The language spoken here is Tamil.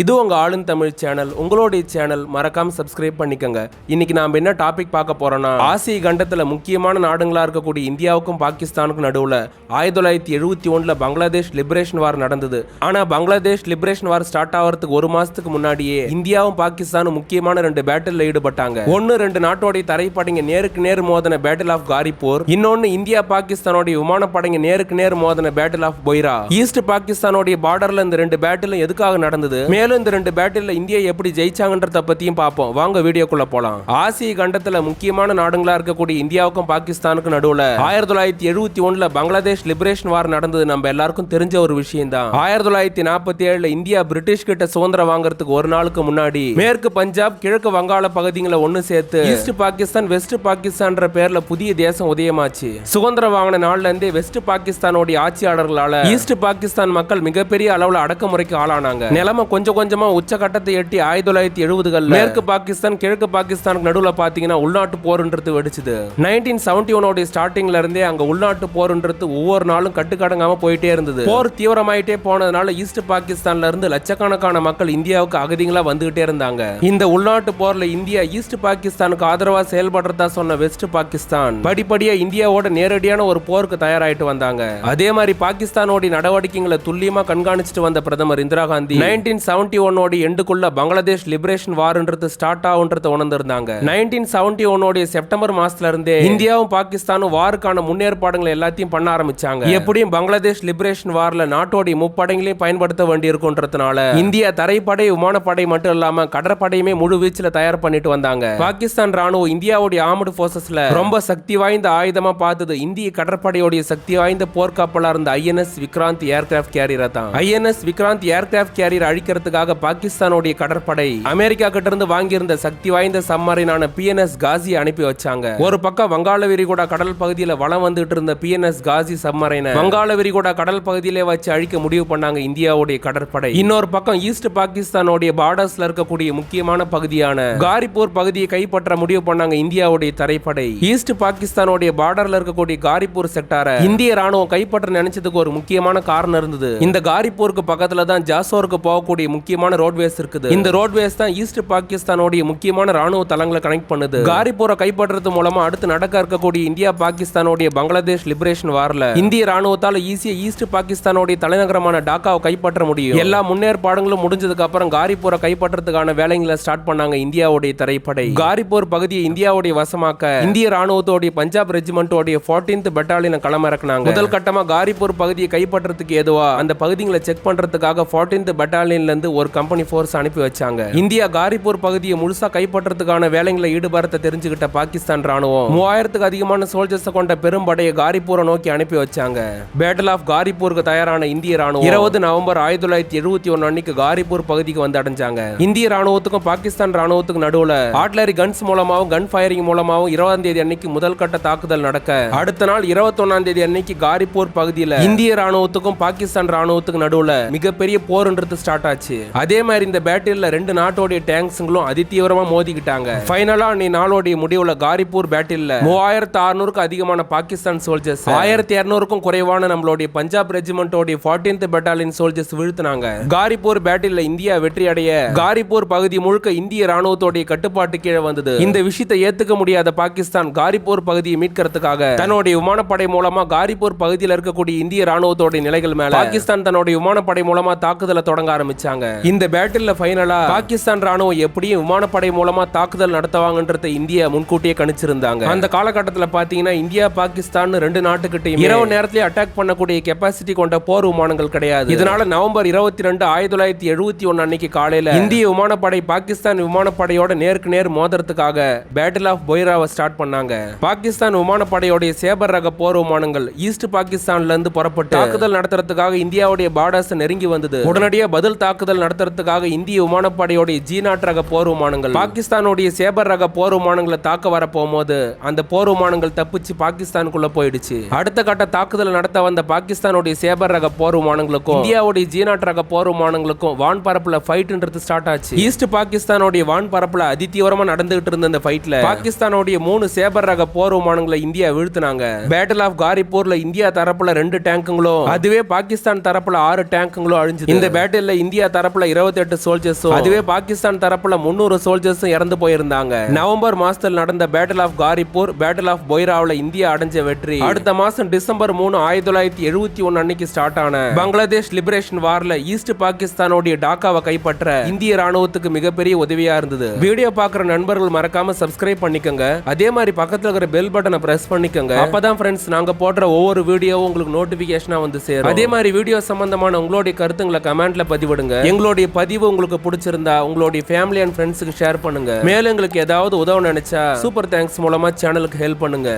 இது உங்கள் ஆளும் தமிழ் சேனல். உங்களுடைய சேனல் மறக்காம சப்ஸ்கிரைப் பண்ணிக்கோங்க. இன்னைக்கு நாம் என்ன டாபிக் பார்க்க போறோம்னா ஆசிய கண்டத்தில் முக்கியமான நாடுகளாக இருக்கக்கூடிய இந்தியாவுக்கும் பாகிஸ்தானுக்கும் நடுவில் ஆயிரத்தி தொள்ளாயிரத்தி எழுபத்தி ஒன்றில் பங்களாதேஷ் லிபரேஷன் வார் நடந்தது. ஆனால் பங்களாதேஷ் லிபரேஷன் வார் ஸ்டார்ட் ஆகிறதுக்கு ஒரு மாதத்துக்கு முன்னாடியே இந்தியாவும் பாகிஸ்தானும் முக்கியமான ரெண்டு பேட்டில் ஈடுபட்டாங்க. ஒன்று ரெண்டு நாட்டோடைய தரைப்படைங்க நேருக்கு நேர் மோதன பேட்டில் ஆஃப் காரிப்பூர் இன்னொன்னு இந்தியா பாகிஸ்தானோடைய விமானப்படைங்க நேருக்கு நேர் மோதன பேட்டில் ஆஃப் பொய்ரா ஈஸ்ட் பாகிஸ்தானோடைய பார்டரில் இந்த ரெண்டு பேட்டிலும் எதுக்காக நடந்தது? மேலும் இந்த ரெண்டு பேட்டில் இந்தியா எப்படி ஜெயிச்சாங்கன்றத பற்றியும் பார்ப்போம். வாங்க வீடியோக்குள்ள போகலாம் ஆசிய கண்டத்தில் முக்கியமான நாடுகளா இருக்கக்கூடிய இந்தியாவுக்கும் பாகிஸ்தானுக்கும் நடுவில் ஆயிரத்தி தொள்ளாயிரத்தி எழுபத்தி ஒன்றில் பங்களாதேஷ் லிபரேஷன் வார் நடந்தது. நம்ம எல்லாருக்கும் தெரிஞ்ச ஒரு விஷயம் தான் ஆயிரத்தி தொள்ளாயிரத்தி நாற்பத்தி ஏழில் இந்தியா பிரிட்டிஷ் கிட்ட சுதந்திரம் வாங்குறதுக்கு ஒரு நாளுக்கு முன்னாடி மேற்கு பஞ்சாப் கிழக்கு வங்காள பகுதிகளை ஒன்று சேர்த்து ஈஸ்ட் பாகிஸ்தான் வெஸ்ட் பாகிஸ்தான்ற பேர்ல புதிய தேசம் உதயமாச்சு. சுதந்திரம் வாங்கின நாள்ல இருந்தே வெஸ்ட் பாகிஸ்தானோட ஆட்சியாளர்களால ஈஸ்ட் பாகிஸ்தான் மக்கள் மிகப்பெரிய அளவில் அடக்குமுறைக்கு ஆளானாங்க. நிலைமை கொஞ்சம் கொஞ்சமா உச்சகட்டத்தை எட்டி ஆயிரத்தி தொள்ளாயிரத்தி எழுபதுகள் மேற்கு பாகிஸ்தான் கிழக்கு பாகிஸ்தானுக்கு நடுவுல பாத்தீங்கன்னா உள்நாட்டு போர்ன்றது வெடிச்சுது. நைன்டீன் செவன்டி ஒனோட ஸ்டார்டிங்ல இருந்தே அங்க உள்நாட்டு போர்ன்றது ஒவ்வொரு நாளும் கட்டுக்கடங்காம போயிட்டே இருந்தது. போர் தீவிரமாயிட்டே போனதுனால ஈஸ்ட் பாகிஸ்தான்ல இருந்து லட்சக்கணக்கான மக்கள் இந்தியாவுக்கு அகதிகளா வந்துகிட்டே இருந்தாங்க. இந்த உள்நாட்டு போர்ல இந்தியா ஈஸ்ட் பாகிஸ்தானுக்கு ஆதரவா செயல்படுறதா சொன்ன வெஸ்ட் பாகிஸ்தான் படிப்படியா இந்தியாவோட நேரடியான ஒரு போருக்கு தயாராயிட்டு வந்தாங்க. அதே மாதிரி பாகிஸ்தானோட நடவடிக்கைகளை துல்லியமா கண்காணிச்சுட்டு வந்த பிரதமர் இந்திரா காந்தி நைன்டீன் செவன்டி ஒன்னோட எண்டுக்குள்ள பங்களாதேஷ் லிபரேஷன் வார்ன்றது ஸ்டார்ட் ஆகுன்றது உணர்ந்திருந்தாங்க. நைன்டீன் செவன்டி ஒன்னோட செப்டம்பர் மாசத்துல இருந்தே இந்தியாவும் பாகிஸ்தானும் வாருக்கான முன்னேற்பாடுகளை எல்லாத்தையும் பண்ண ஆரம்பிச்சாங்க. எப்படியும் பங்களாதேஷ் லிபரேஷன் வார்ல நாட்டோடைய முப்படைகளையும் பயன்படுத்த வேண்டியிருக்குன்றதுனால இந்தியா தரைப்படை விமானப்படை மட்டும் இல்லாம கடற்படையுமே முழு வீச்சில் தயார் பண்ணிட்டு வந்தாங்க. பாகிஸ்தான் ராணுவம் இந்தியாவுடைய ஆர்மடு போர்சஸ்ல ரொம்ப சக்தி வாய்ந்த ஆயுதமா பார்த்தது இந்திய கடற்படையோடைய சக்தி வாய்ந்த போர்க்கப்பலா இருந்த ஐஎன்எஸ் விக்ராந்த் ஏர்கிராப்ட் கேரியரை தான். ஐஎன்எஸ் விக்ராந்த் ஏர்கிராப்ட் கேரியர் அழிக்கிறதுக்காக பாகிஸ்தானுடைய கடற்படை அமெரிக்கா கிட்ட இருந்து வாங்கியிருந்த சக்தி வாய்ந்த சம்மரினான பிஎன்எஸ் காசி அனுப்பி வச்சாங்க. ஒரு பக்கம் வங்காள விரிகுடா கடல் பகுதியில வளம் வந்துட்டு இருந்த பிஎன்எஸ் காசி சம்மரைனை வங்காள விரிகுடா கடல் பகுதியிலே வச்சு அழிக்க முடிவு பண்ணாங்க இந்தியாவுடைய கடற்படை. இன்னொரு பக்கம் ஈஸ்ட் பாகிஸ்தானுடைய பார்டர்ஸ்ல இருக்கக்கூடிய முக்கியமான பகுதியான காரிப்பூர் பகுதியை கைப்பற்ற முடிவு பண்ணாங்க இந்தியாவுடைய தரைப்படை. ஈஸ்ட் பாகிஸ்தானுடைய பார்டர்ல இருக்கக்கூடிய காரிப்பூர் செக்டாரை இந்திய ராணுவம் கைப்பற்ற நினைச்சதுக்கு ஒரு முக்கியமான காரணம் இருந்தது. இந்த காரிப்பூருக்கு பக்கத்துல தான் ஜாசோருக்கு போகக்கூடிய முக்கியமான ரோட்வேஸ் இருக்குது. இந்த ரோட்வேஸ் தான் ஈஸ்ட் பாகிஸ்தானோடைய முக்கியமான ராணுவ தளங்களை கனெக்ட் பண்ணுது. காரிப்பூரை கைப்பற்றுறது மூலமா அடுத்து நடக்க இருக்கக்கூடிய இந்தியா பாகிஸ்தானோடைய பங்களாதேஷ் லிபரேஷன் வார்ல இந்திய ராணுவத்தால ஈஸியா ஈஸ்ட் பாகிஸ்தானோடைய தலைநகரமான டாக்காவை கைப்பற்ற முடியும். எல்லா முன்னேற்பாடுகளும் முடிஞ்சதுக்கு அப்புறம் காரிப்பூரை கைப்பற்றதுக்கான வேலைகளை ஸ்டார்ட் பண்ணாங்க இந்தியாவுடைய தரைப்படை. காரிப்பூர் பகுதியை இந்தியாவுடைய வசமாக்க இந்திய ராணுவத்தோடைய பஞ்சாப் ரெஜிமெண்டோடைய 14th பெட்டாலியனை களமிறக்குனாங்க முதல் கட்டமா காரிப்பூர் பகுதியை கைப்பற்றதுக்கு ஏதுவா அந்த பகுதிகளை செக் பண்றதுக்காக 14th பெட்டாலியன்ல இருந்து ஒரு கம்பெனி ஃபோர்ஸ் அனுப்பி வச்சாங்க. இந்தியா காரிப்பூர் பகுதியை முழுசா கைப்பற்றதுக்கான வேலைகளை ஈடுபடுத்த தெரிஞ்சுக்கிட்ட பாகிஸ்தான் ராணுவம் மூவாயிரத்துக்கு அதிகமான சோல்ஜர்ஸ் கொண்ட பெரும்படையை காரிப்பூரை நோக்கி அனுப்பி வச்சாங்க. பேட்டில் ஆஃப் காரிப்பூருக்கு தயாரான இந்திய ராணுவம் இருபது நவம்பர் ஆயிரத்தி தொள்ளாயிரத்தி எழுபத்தி ஒன்னு அன்னைக்கு காரிப்பூர் பகுதிக்கு வந்து அடைஞ்சாங்க. இந்திய ராணுவத்துக்கும் பாகிஸ்தான் ராணுவத்துக்கும் நடுவுல ஆட்லரி கன்ஸ் மூலமாவும் கன் ஃபயரிங் மூலமாவும் இருபதாம் தேதி அன்னைக்கு முதல் கட்ட தாக்குதல் நடக்க அடுத்த நாள் இருபத்தொன்னாம் தேதி அன்னைக்கு காரிப்பூர் பகுதியில் இந்திய ராணுவத்துக்கும் பாகிஸ்தான் ராணுவத்துக்கும் நடுவுல மிகப்பெரிய போர்ன்றது ஸ்டார்ட் ஆச்சு. அதே மாதிரி இந்த பேட்டில் ரெண்டு நாட்டோடைய டேங்க்ஸுங்களும் அதிதீவிரமா மோதிக்கிட்டாங்க. ஃபைனலா நீ நாளோடைய முடிவுல காரிப்பூர் பேட்டில் மூவாயிரத்து அறுநூறுக்கு அதிகமான பாகிஸ்தான் சோல்ஜர்ஸ் ஆயிரத்தி இரநூறுக்கும் குறைவான நம்மளுடைய பஞ்சாப் ரெஜிமெண்டோடைய 14th பெட்டாலியன் சோல்ஜர்ஸ் வீழ்த்தினாங்க. காரிப்பூர் பேட்டில் இந்தியா வெற்றி அடைய காரிப்பூர் பகுதி முழுக்க இந்திய ராணுவத்தோடைய கட்டுப்பாட்டு கீழே வந்தது. இந்த விஷயத்தை ஏத்துக்க முடியாத பாகிஸ்தான் காரிப்பூர் பகுதியை மீட்கிறதுக்காக தன்னுடைய விமானப்படை மூலமா காரிப்பூர் பகுதியில் இருக்கக்கூடிய இந்திய ராணுவத்தோட நிலைகள் மேல பாகிஸ்தான் தன்னுடைய விமானப்படை மூலமா தாக்குதலை தொடங்க ஆரம்பிச்சாங்க. இந்த பேட்டில் ஃபைனலா பாகிஸ்தான் ராணுவம் எப்படியும் விமானப்படை மூலமா தாக்குதல் நடத்துவாங்கன்றத இந்தியா முன்கூட்டியே கணிச்சிருந்தாங்க. அந்த காலகட்டத்தில் பாத்தீங்கன்னா இந்தியா பாகிஸ்தான் ரெண்டு நாட்டுக்கிட்டையும் இரவு நேரத்திலே அட்டாக் பண்ணக்கூடிய கெப்பாசிட்டி கொண்ட போர் விமானங்கள் கிடையாது. இதனால நவம்பர் இருபத்தி ரெண்டு ஆயிரத்தி தொள்ளாயிரத்தி எழுபத்தி ஒன்னு அன்னைக்கு காலையில இந்திய விமானப்படை பாகிஸ்தான் விமானப்படையோட நேருக்கு நேர் மோதறதுக்காக பேட்டில் ஆஃப் பொய்ராவை ஸ்டார்ட் பண்ணாங்க. பாகிஸ்தான் விமானப்படையோடைய சேபர் ரக போர் விமானங்கள் ஈஸ்ட் பாகிஸ்தான்ல இருந்து புறப்பட்டு தாக்குதல் நடத்துறதுக்காக இந்தியாவுடைய பார்டர்ஸ் நெருங்கி வந்தது. உடனடியாக பதில் தாக்குதல் தாக்குதல் நடத்துறதுக்காக இந்திய விமானப்படையோடைய ஜீனாட் ரக போர் விமானங்கள் பாகிஸ்தானுடைய சேபர் ரக போர் விமானங்களை தாக்க வர போகும்போது அந்த போர் விமானங்கள் தப்பிச்சு பாகிஸ்தானுக்குள்ள போயிடுச்சு. அடுத்த கட்ட தாக்குதல் நடத்த வந்த பாகிஸ்தானுடைய சேபர் ரக போர் விமானங்களுக்கும் இந்தியாவுடைய ஜீனாட் ரக போர் விமானங்களுக்கும் வான் பரப்புல ஃபைட்ன்றது ஸ்டார்ட் ஆச்சு. ஈஸ்ட் பாகிஸ்தானுடைய வான் பரப்புல அதிதீவிரமா நடந்துகிட்டு இருந்த அந்த ஃபைட்ல பாகிஸ்தானுடைய மூணு சேபர் ரக போர் விமானங்களை இந்தியா வீழ்த்தினாங்க. பேட்டில் ஆஃப் காரிப்பூர்ல இந்தியா தரப்புல ரெண்டு டேங்குங்களும் அதுவே பாகிஸ்தான் தரப்புல ஆறு டேங்குங்களும் அழிஞ்சது. இந்த பேட்டில்ல இந்தியா தரப்பு தரப்புல 28 சோல்ஜர்ஸும் அதுவே பாகிஸ்தான் தரப்புல முன்னூறு சோல்ஜர்ஸும் இறந்து போயிருந்தாங்க. நவம்பர் மாசத்துல நடந்த battle of Garibpur battle of பொய்ராவில் India அடைஞ்ச வெற்றி. அடுத்த மாசம் டிசம்பர் மூணு ஆயிரத்தி தொள்ளாயிரத்தி எழுபத்தி ஒன்னு அன்னைக்கு ஸ்டார்ட் ஆன பங்களாதேஷ் லிபரேஷன் வார்ல ஈஸ்ட் பாகிஸ்தானோடைய டாக்காவை கைப்பற்ற இந்திய ராணுவத்துக்கு மிகப்பெரிய உதவியா இருந்தது. வீடியோ பாக்குற நண்பர்கள் மறக்காம சப்ஸ்கிரைப் பண்ணிக்கோங்க. அதே மாதிரி பக்கத்துல இருக்கிற பெல் பட்டனை பிரஸ் பண்ணிக்கோங்க. அப்பதான் ஃப்ரெண்ட்ஸ் நாங்க போடுற ஒவ்வொரு வீடியோவும் உங்களுக்கு நோட்டிபிகேஷனா வந்து சேரும். அதே மாதிரி வீடியோ சம்பந்தமான உங்களுடைய கருத்துங்களை கமெண்ட்ல பதிவிடுங்க. எங்களுடைய பதிவு உங்களுக்கு பிடிச்சிருந்தா உங்களுடைய ஃபேமிலி அண்ட் ஃப்ரெண்ட்ஸுக்கு ஷேர் பண்ணுங்க. மேலும் எங்களுக்கு ஏதாவது உதவ நினைச்சா சூப்பர் தேங்க்ஸ் மூலமா சேனலுக்கு ஹெல்ப் பண்ணுங்க.